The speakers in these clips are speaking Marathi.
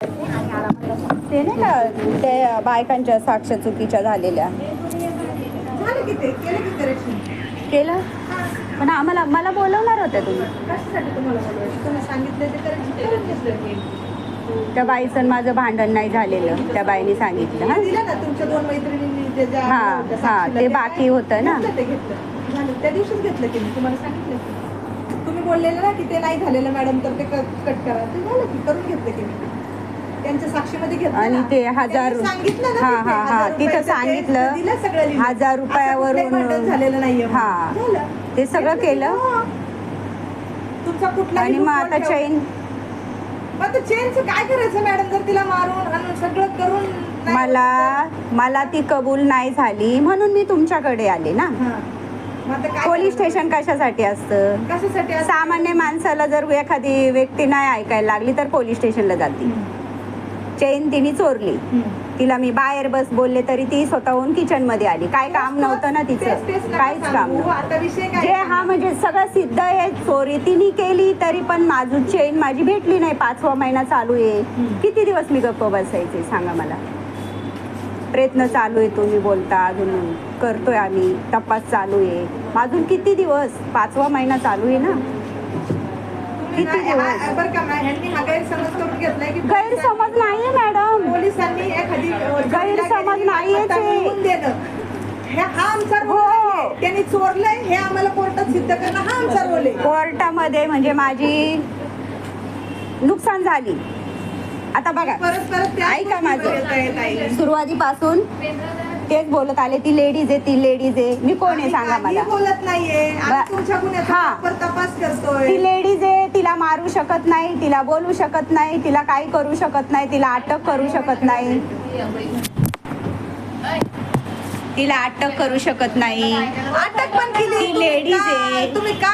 ते नाही का ते बायकांच्या साक्ष चुकीच्या झालेल्या. केलं पण आम्हाला मला बोलवणार होत्या तुम्ही. त्या बाईचं माझं भांडण नाही झालेलं त्या बाईने सांगितलं हा. हा, ते बाकी होतं ना. त्या दिवशीच घेतलं की मी तुम्हाला सांगितलं. तुम्ही बोललेलं ना की ते नाही झालेलं मॅडम तर ते कट करा. ते झालं की करून घेतलं की त्यांच्या साक्षीमध्ये घेतलं आणि ना. ते हजार त्यांनी सांगितलं ना हा तिथे, हा हा हजार तिथं रुपयाचं ते सांगितलं दिलं सगळं लिहून. हजार असं कुठलंही रुपयावरून झालेलं नाहीये हा. झालं. ते सगळं केलं हा. तुमचा कुठला आणि मग आता चैन मग चेनचं काय करायचं मॅडम जर तिला मारून आणून सगळं करून नाही मला मला ती कबूल नाही झाली म्हणून मी तुमच्याकडे आले ना हा. मग आता काय पोलीस? स्टेशन कशासाठी असतं कशासाठी असं? सामान्य माणसाला जर एखादी व्यक्ती नाही ऐकायला लागली तर पोलीस स्टेशनला जाते हम्म. चैन तिने चोरली. तिला मी बाहेर बस बोलले तरी ती स्वतःहून किचनमध्ये आली. काय काम नव्हतं ना तेच- काहीच काम. नव्हतं. जे हा म्हणजे सगळं सिद्ध आहे चोरी तिने केली तरी पण माझी चेन माझी भेटली नाही. पाचवा महिना चालू आहे. किती दिवस मी गप्प बसायचे सांगा मला? प्रयत्न चालू आहे तुम्ही बोलता अजून. करतोय आम्ही. तपास चालू आहे. अजून किती दिवस? पाचवा महिना चालू आहे ना? किती ना- दिवस? बरं का मा- ह्यांनी हा गैरसमज करून घेतलाय की गैरसमज नाहीये मॅडम पोलिसांनी एखादी गैरसमज. मिळवून देणं हे हा आमचा हो. नाहीये. त्यांनी चोरलंय हे आम्हाला कोर्टात सिद्ध करणं हा आमचा रोल आहे कोर्टामध्ये म्हणजे माझी नुकसान झाली आता बघा परत परत ऐका माझं. सुरुवातीपासून तेच बोलत आले ती लेडीज आहे ती लेडीज आहे मी कोण आहे सांगा मला बोलत नाहीये तुमच्या हा. proper तपास करतोय ती लेडीज आहे तिला मारू शकत नाही तिला बोलू शकत नाही तिला काही करू शकत नाही तिला अटक करू शकत नाही. तिला अटक करू शकत नाही. अटक पण केली का- आहे. तुम्ही का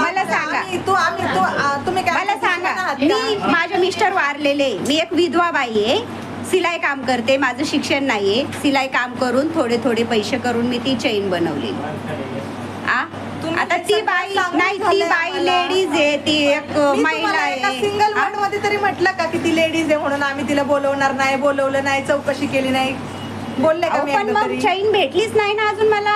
मला सांगा. तू आम्ही तू तुम्ही मला सांगा. मी? माझे मिस्टर वारलेले मी एक विधवा बाई आहे. सिलाई काम करते. माझं शिक्षण नाहीये. सिलाई काम करून थोडे थोडे पैसे करून मी ती चैन बनवली आता ती बाई नाही ती बाई. लेडीज आहे ती एक महिला आहे सिंगल? वर्डमध्ये तरी म्हटलं का की ती लेडीज आहे म्हणून आम्ही तिला बोलवणार नाही बोलवलं नाही चौकशी केली नाही बोलले का अहो, मी पण एकदा मग तरी? चैन भेटलीच नाही ना अजून मला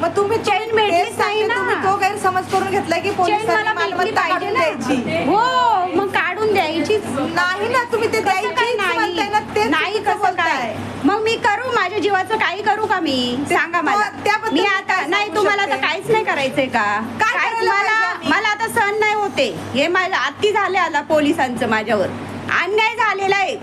मग तुम्ही चैन भेटलीच नाही ना. तुम्ही तो गैरसमज करून घेतलाय की चैन पोलिसांनी मला भेटली मालमत्ता पाहिजे काढून ना द्यायची हो मग काढून द्यायचीच नाही ना तुम्ही ते कसं द्यायची काय म्हणताय ना नाही तेच नाही चुकीचं कसं काय बोलताय. मी करू? माझ्या जीवाचं काही करू का मी? सांगा मला. त्याबद्दल मी आता नाही तुम्हाला आता? काहीच नाही करायचंय का? काय करायला मला पाहिजे आम्ही? मला आता सहन नाही होते. हे माझ्या अति झाले आता पोलिसांचं माझ्यावर. अन्याय झालेला आहे.